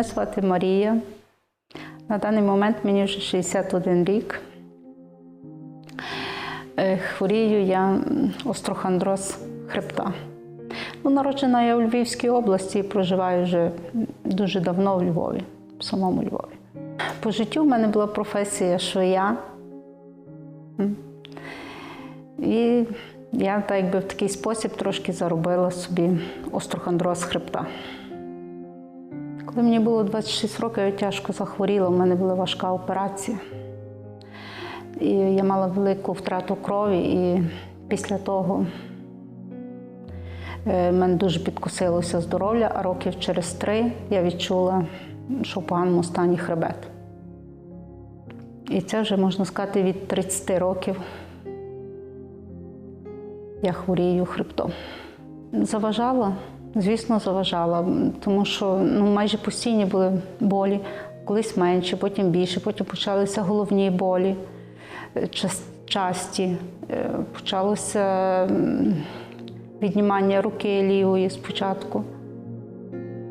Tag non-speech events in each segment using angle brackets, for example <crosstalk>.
Мене звати Марія. На даний момент мені вже 61 рік. Е, Хворію я острохондроз хребта. Ну, народжена я у Львівській області і проживаю вже дуже давно в Львові, в самому Львові. По життю в мене була професія швея. І я так якби в такий спосіб трошки заробила собі острохондроз хребта. Коли мені було 26 років, я тяжко захворіла, у мене була важка операція. І я мала велику втрату крові, і після того е, мене дуже підкосилося здоров'я, а років через три я відчула, що в поганому стані хребет. І це вже можна сказати від 30 років я хворію хребтом. Заважала, звісно, заважала, тому що ну, майже постійні були болі, колись менше, потім більше, потім почалися головні болі е, часті. Е, Почалося віднімання руки лівої спочатку,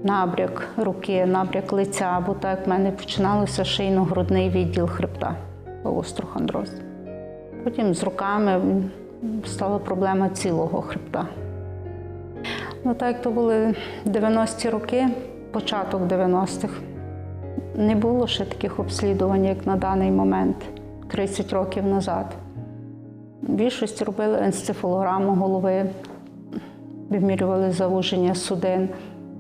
набряк руки, набряк лиця, бо так в мене починалося шийно-грудний відділ хребта, острохондроз. Потім з руками стала проблема цілого хребта. Ну, так то були 90-ті роки, початок 90-х, не було ще таких обслідувань, як на даний момент, 30 років назад. В більшості робили енцефалограму голови, вимірювали завуження судин,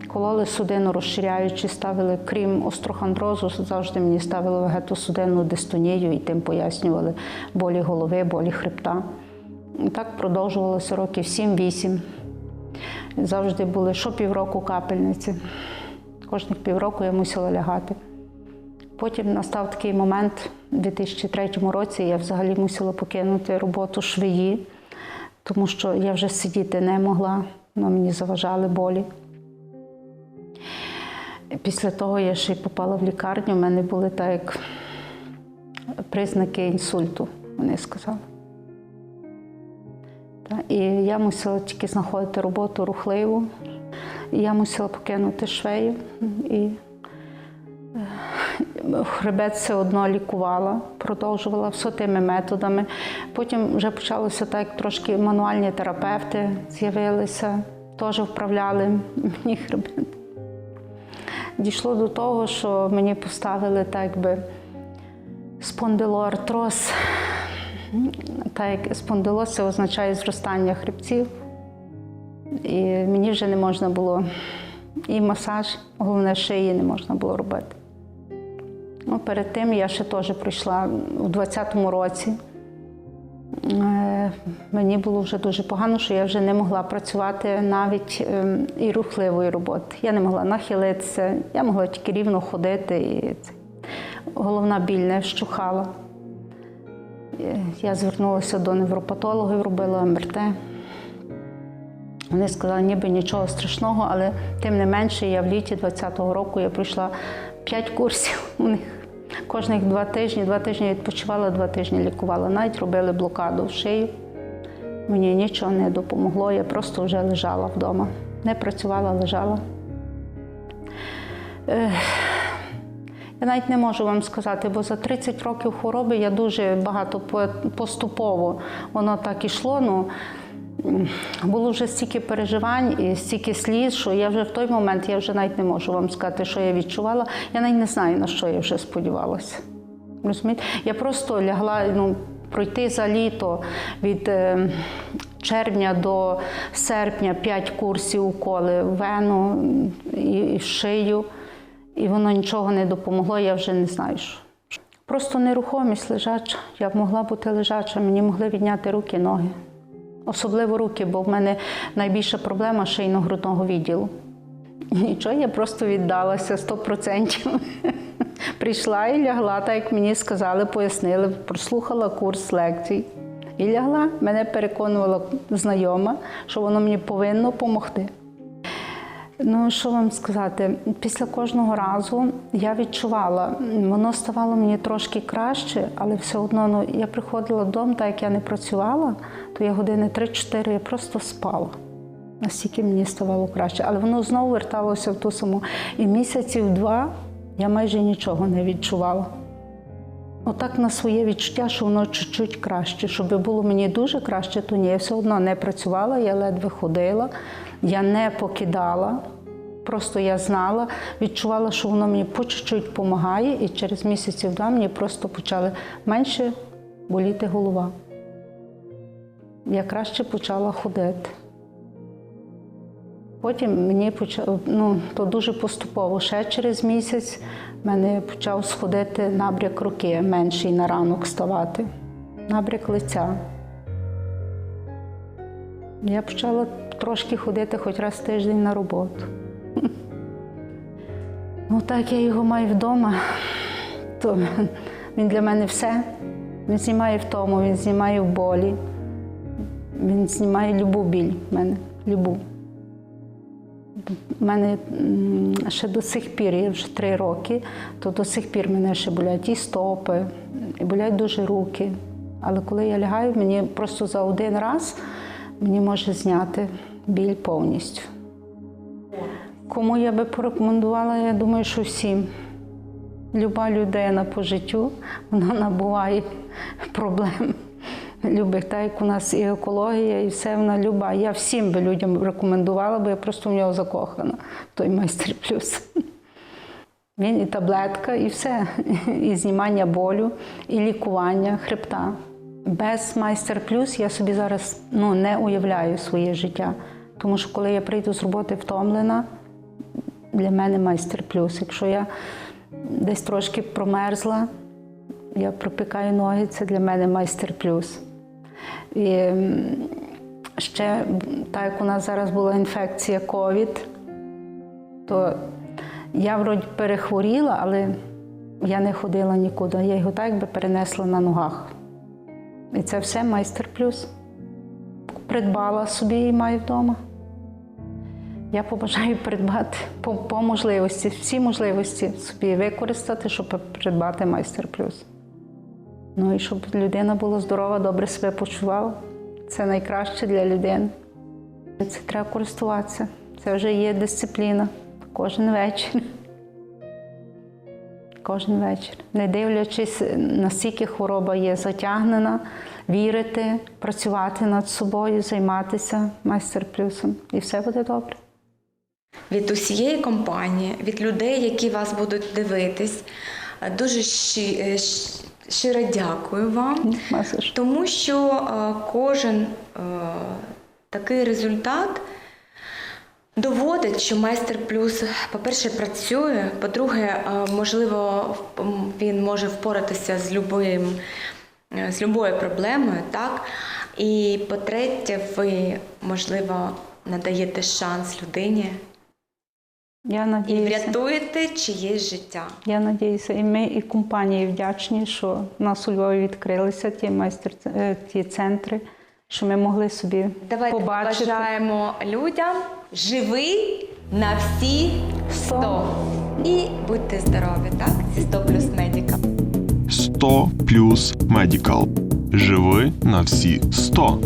кололи судину розширяючи, ставили, крім острохондрозу, завжди мені ставили вегетосудинну дистонію і тим пояснювали болі голови, болі хребта. І так продовжувалося років 7-8. Завжди були що півроку капельниці. Кожних півроку я мусила лягати. Потім настав такий момент у 2003 році, я взагалі мусила покинути роботу швеї, тому що я вже сидіти не могла, воно мені заважали болі. Після того я ще й попала в лікарню, у мене були так як признаки інсульту, вони сказали. І я мусила тільки знаходити роботу рухливу. Я мусила покинути швею. І е, хребет все одно лікувала, продовжувала все тими методами. Потім вже почалося так, трошки мануальні терапевти з'явилися, теж вправляли мені хребет. Дійшло до того, що мені поставили так якби спондилоартроз. Так як спондилоз це означає зростання хребців. І мені вже не можна було і масаж, головне шиї не можна було робити. Ну, перед тим я ще теж прийшла у 20-му році. Е, Мені було вже дуже погано, що я вже не могла працювати навіть ем, і рухливої роботи. Я не могла нахилитися, я могла тільки рівно ходити. І це. головна біль не вщухала. Я звернулася до невропатологів, робила МРТ. Вони сказали, ніби нічого страшного, але тим не менше, я в літі 20-го року я пройшла 5 курсів у них. Кожних два тижні, два тижні відпочивала, два тижні лікувала. Навіть робили блокаду в шию. Мені нічого не допомогло, я просто вже лежала вдома. Не працювала, лежала. Я навіть не можу вам сказати, бо за 30 років хвороби я дуже багато поступово воно так ішло. Ну, було вже стільки переживань і стільки сліз, що я вже в той момент я вже навіть не можу вам сказати, що я відчувала. Я навіть не знаю, на що я вже сподівалася. Розумієте? Я просто лягла ну, пройти за літо від е, червня до серпня 5 курсів уколи в вену і, і шию, і воно нічого не допомогло, я вже не знаю. що. Просто нерухомість лежача. Я б могла бути лежача, мені могли відняти руки, ноги. Особливо руки, бо в мене найбільша проблема шийно-грудного відділу. Нічого, я просто віддалася 100%. <laughs> Прийшла і лягла, так як мені сказали, пояснили, прослухала курс лекцій і лягла. Мене переконувала знайома, що воно мені повинно допомогти. Ну, що вам сказати, після кожного разу я відчувала, воно ставало мені трошки краще, але все одно ну, я приходила додому, так як я не працювала, то я години 3-4 я просто спала. Настільки мені ставало краще. Але воно знову верталося в ту саму. І місяців два я майже нічого не відчувала. Отак на своє відчуття, що воно чуть-чуть краще. Щоб було мені дуже краще, то ні, я все одно не працювала, я ледве ходила, я не покидала. Просто я знала, відчувала, що воно мені по чуть-чуть допомагає, і через місяців два мені просто почали менше боліти голова. Я краще почала ходити. Потім мені почав, ну, то дуже поступово. Ще через місяць мене почав сходити набряк руки, менший на ранок ставати, набряк лиця. Я почала трошки ходити хоч раз в тиждень на роботу. Ну, так я його маю вдома, то він для мене все. Він знімає втому, він знімає в болі, він знімає любу біль в мене, любу. У мене ще до сих пір, я вже три роки, то до сих пір мене ще болять і стопи, і болять дуже руки. Але коли я лягаю, мені просто за один раз мені може зняти біль повністю. Кому я би порекомендувала, я думаю, що всім. Люба людина по життю вона набуває <laughs> проблем. Любих, так як у нас і екологія, і все вона люба. Я всім би людям рекомендувала, бо я просто в нього закохана, той майстер плюс. Він і таблетка, і все. І знімання болю, і лікування хребта. Без майстер плюс я собі зараз ну, не уявляю своє життя. Тому що коли я прийду з роботи втомлена, для мене майстер плюс. Якщо я десь трошки промерзла, я пропікаю ноги, це для мене майстер плюс. І ще, так як у нас зараз була інфекція ковід, то я вроді перехворіла, але я не ходила нікуди. Я його так якби перенесла на ногах. І це все майстер плюс. Придбала собі і маю вдома. Я побажаю придбати по, по можливості, всі можливості собі використати, щоб придбати майстер плюс. Ну і щоб людина була здорова, добре себе почувала. Це найкраще для людини. Це треба користуватися. Це вже є дисципліна кожен вечір. Кожен вечір. Не дивлячись, наскільки хвороба є затягнена, вірити, працювати над собою, займатися майстер плюсом. І все буде добре. від усієї компанії, від людей, які вас будуть дивитись. Дуже щи- е, щиро дякую вам, тому що е, кожен е, такий результат доводить, що майстер плюс, по-перше, працює, по-друге, е, можливо, він може впоратися з любим. З любою проблемою, так? І по-третє, ви, можливо, надаєте шанс людині Я і надіюся. врятуєте чиєсь життя. Я надіюся, і ми, і компанії вдячні, що в нас у Львові відкрилися ті майстер е, ті центри, що ми могли собі Давайте побачити. побажаємо людям живи на всі 100. І будьте здорові, так? Зі 100 плюс медіка. 100 плюс Медікал. Живи на всі 100.